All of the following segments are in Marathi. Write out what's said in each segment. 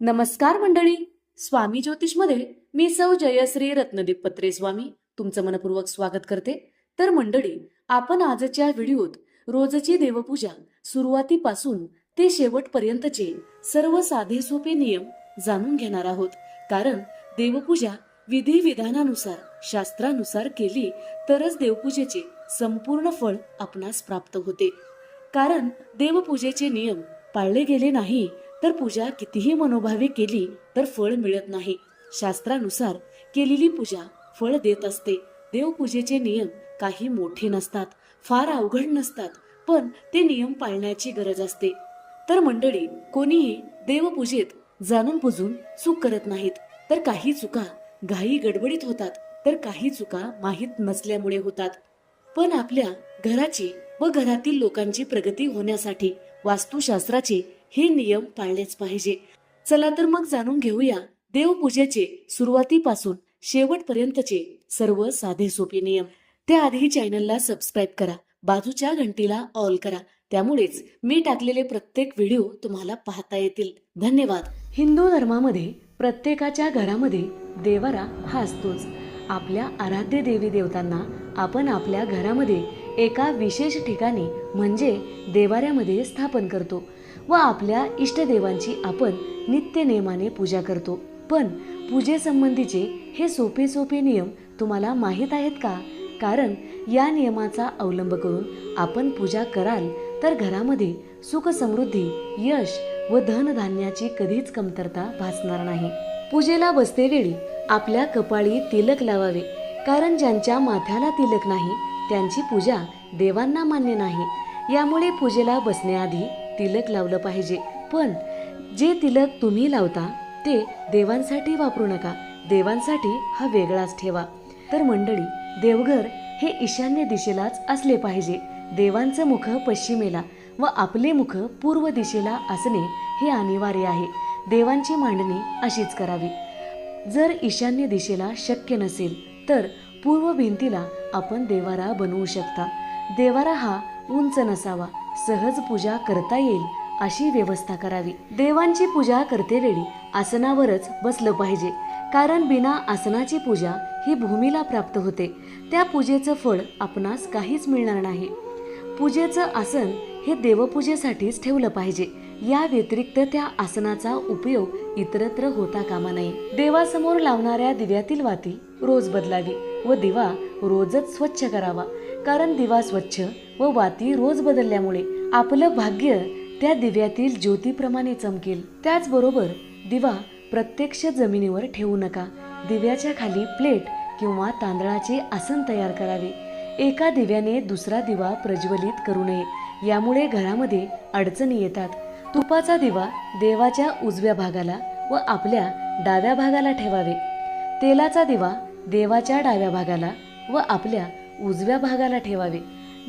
नमस्कार मंडळी. स्वामी ज्योतिषमध्ये मी सौ जयश्री रत्नदीप पत्रे स्वामी तुमचं मनपूर्वक स्वागत करते. तर मंडळी आपण आजच्या व्हिडिओत रोजची देवपूजा सुरुवातीपासून ते शेवटपर्यंतचे सर्व साधे सोपे नियम जाणून घेणार आहोत. कारण देवपूजा विधी विधानानुसार शास्त्रानुसार केली तरच देवपूजेचे संपूर्ण फळ आपणास प्राप्त होते. कारण देवपूजेचे नियम पाळले गेले नाही तर पूजा कितीही मनोभावे केली तर फळ मिळत नाही. शास्त्रानुसार केलेली पूजा फळ देत असते. देवपूजेचे नियम काही मोठे नसतात फार अवघड नसतात पण ते नियम पाळण्याची गरज असते. तर मंडळी कोणीही देवपूजेत जाणून बुजून चूक करत नाहीत. तर काही चुका घाई गडबडीत होतात तर काही चुका माहीत नसल्यामुळे होतात. पण आपल्या घराची व घरातील लोकांची प्रगती होण्यासाठी वास्तुशास्त्राचे हे नियम पाळलेच पाहिजे. चला तर मग जाणून घेऊया देवपूजेचे सुरुवातीपासून शेवटपर्यंतचे सर्व साधे सोपे नियम. त्याआधी चॅनलला सबस्क्राईब करा बाजूच्या घंटीला ऑल करा त्यामुळेच मी टाकलेले प्रत्येक व्हिडिओ तुम्हाला पाहता येतील. धन्यवाद. हिंदू धर्मामध्ये प्रत्येकाच्या घरामध्ये देवारा हा असतोच. आपल्या आराध्य देवी देवतांना आपण आपल्या घरामध्ये एका विशेष ठिकाणी म्हणजे देवाऱ्यामध्ये स्थापन करतो. व आपल्या इष्टदेवांची आपण नित्य नियमाने पूजा करतो. पण पूजेसंबंधीचे हे सोपे सोपे नियम तुम्हाला माहीत आहेत का? कारण या नियमाचा अवलंब करून आपण पूजा कराल तर घरामध्ये सुख समृद्धी यश व धनधान्याची कधीच कमतरता भासणार नाही. पूजेला बसतेवेळी आपल्या कपाळी तिलक लावावे. कारण ज्यांच्या माथ्याला तिलक नाही त्यांची पूजा देवांना मान्य नाही. यामुळे पूजेला बसण्याआधी तिलक लावलं पाहिजे. पण जे तिलक तुम्ही लावता ते देवांसाठी वापरू नका. देवांसाठी हा वेगळाच ठेवा. तर मंडळी देवघर हे ईशान्य दिशेलाच असले पाहिजे. देवांचं मुख पश्चिमेला व आपले मुख पूर्व दिशेला असणे हे अनिवार्य आहे. देवांची मांडणी अशीच करावी. जर ईशान्य दिशेला शक्य नसेल तर पूर्व भिंतीला आपण देवारा बनवू शकता. देवारा हा उंच नसावा. सहज पूजा करता येईल अशी व्यवस्था करावी. देवांची पूजा करतेवेळी आसनावरच बसलं पाहिजे. कारण बिना आसनाची पूजा ही भूमीला प्राप्त होते. त्या पूजेचं फळ आपणास काहीच मिळणार नाही. पूजेचं आसन हे देवपूजेसाठीच ठेवलं पाहिजे. या व्यतिरिक्त त्या आसनाचा उपयोग इतरत्र होता कामा नये. देवासमोर लावणाऱ्या दिव्यातील वाती रोज बदलावी व दिवा रोजच स्वच्छ करावा. कारण दिवा स्वच्छ व वाती रोज बदलल्यामुळे आपलं भाग्य त्या दिव्यातील ज्योतीप्रमाणे चमकेल. त्याचबरोबर दिवा प्रत्यक्ष जमिनीवर ठेवू नका. दिव्याच्या खाली प्लेट किंवा तांदळाचे आसन तयार करावे. एका दिव्याने दुसरा दिवा प्रज्वलित करू नये. यामुळे घरामध्ये अडचणी येतात. तुपाचा दिवा देवाच्या उजव्या भागाला व आपल्या डाव्या भागाला ठेवावे. तेलाचा दिवा देवाच्या डाव्या भागाला व आपल्या उजव्या भागाला ठेवावे.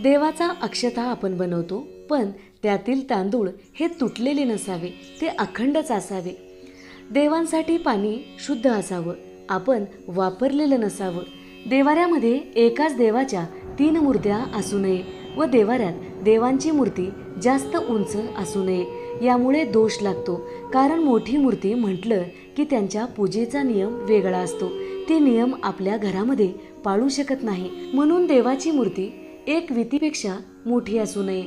देवाचा अक्षता आपण बनवतो पण त्यातील तांदूळ हे तुटलेले नसावे ते अखंडच असावे देवांसाठी पाणी शुद्ध असावं आपण वापरलेलं नसावं. देवाऱ्यामध्ये एकाच देवाच्या तीन मूर्त्या असू नये व देवाऱ्यात देवांची मूर्ती जास्त उंच असू नये यामुळे दोष लागतो. कारण मोठी मूर्ती म्हटलं की त्यांच्या पूजेचा नियम वेगळा असतो. ते नियम आपल्या घरामध्ये पाळू शकत नाही. म्हणून देवाची मूर्ती एक वितीपेक्षा मोठी असू नये.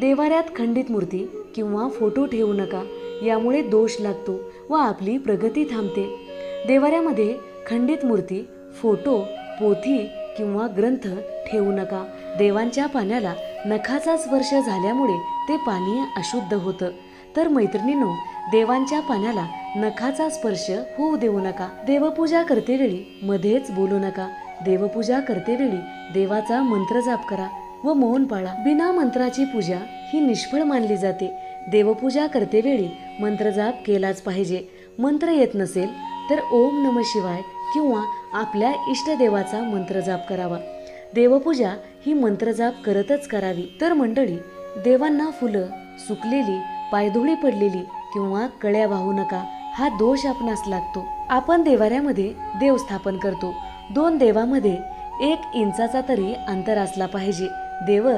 देवाऱ्यात खंडित मूर्ती किंवा फोटो ठेवू नका यामुळे दोष लागतो व आपली प्रगती थांबते. देवाऱ्यामध्ये खंडित मूर्ती फोटो पोथी किंवा ग्रंथ ठेवू नका. देवांच्या पाण्याला नखाचा स्पर्श झाल्यामुळे ते पाणी अशुद्ध होतं. तर मैत्रिणींनो देवांच्या पाण्याला नखाचा स्पर्श होऊ देऊ नका. देवपूजा करतेवेळी मध्येच बोलू नका. देवपूजा करतेवेळी देवाचा मंत्र जाप करा व मौन पाळा. बिना मंत्राची पूजा ही निष्फळ मानली जाते. देवपूजा करतेवेळी मंत्रजाप केलाच पाहिजे. मंत्र येत नसेल तर ओम नम शिवाय किंवा आपल्या इष्टदेवाचा मंत्रजाप करावा. देवपूजा ही मंत्रजाप करतच करावी. तर मंडळी देवांना फुलं सुकलेली पायधुळी पडलेली किंवा कळ्या वाहू नका. हा दोष आपणास लागतो. आपण देवाऱ्यामध्ये देव स्थापन करतो. दोन देवामध्ये एक इंचाचा तरी अंतर असला पाहिजे. देव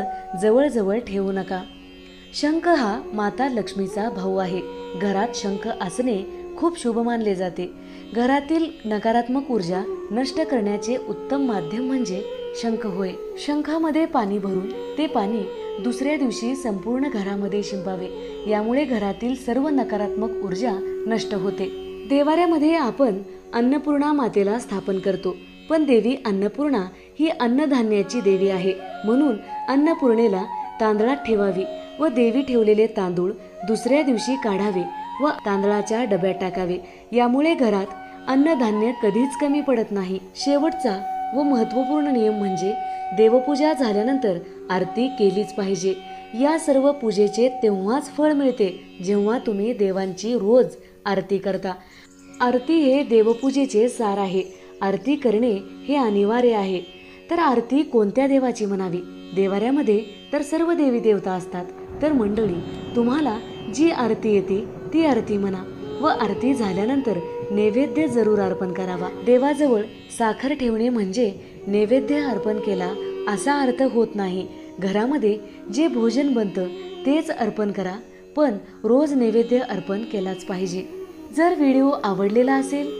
जवळजवळ ठेवू नका. शंख हा माता लक्ष्मीचा भाऊ आहे. घरात शंख असणे खूप शुभ मानले जाते. घरातील नकारात्मक ऊर्जा नष्ट करण्याचे उत्तम माध्यम म्हणजे शंख होय. शंखामध्ये पाणी भरून ते पाणी दुसऱ्या दिवशी संपूर्ण घरामध्ये शिंपावे. यामुळे घरातील सर्व नकारात्मक ऊर्जा नष्ट होते. देवाऱ्यामध्ये आपण अन्नपूर्णा मातेला स्थापन करतो. पण देवी अन्नपूर्णा ही अन्नधान्याची देवी आहे. म्हणून अन्नपूर्णेला तांदळात ठेवावी व देवी ठेवलेले तांदूळ दुसऱ्या दिवशी काढावे व तांदळाच्या डब्यात टाकावे. यामुळे घरात अन्नधान्य कधीच कमी पडत नाही. शेवटचा व महत्त्वपूर्ण नियम म्हणजे देवपूजा झाल्यानंतर आरती केलीच पाहिजे. या सर्व पूजेचे तेव्हाच फळ मिळते जेव्हा तुम्ही देवांची रोज आरती करता. आरती हे देवपूजेचे सार आहे. आरती करणे हे अनिवार्य आहे. तर आरती कोणत्या देवाची म्हणावी? देवाऱ्यामध्ये तर सर्व देवी देवता असतात. तर मंडळी तुम्हाला जी आरती येते ती आरती म्हणा व आरती झाल्यानंतर नैवेद्य जरूर अर्पण करावा. देवाजवळ साखर ठेवणे म्हणजे नैवेद्य अर्पण केला असा अर्थ होत नाही. घरामध्ये जे भोजन बनतं तेच अर्पण करा पण रोज नैवेद्य अर्पण केलाच पाहिजे. जर व्हिडिओ आवडलेला असेल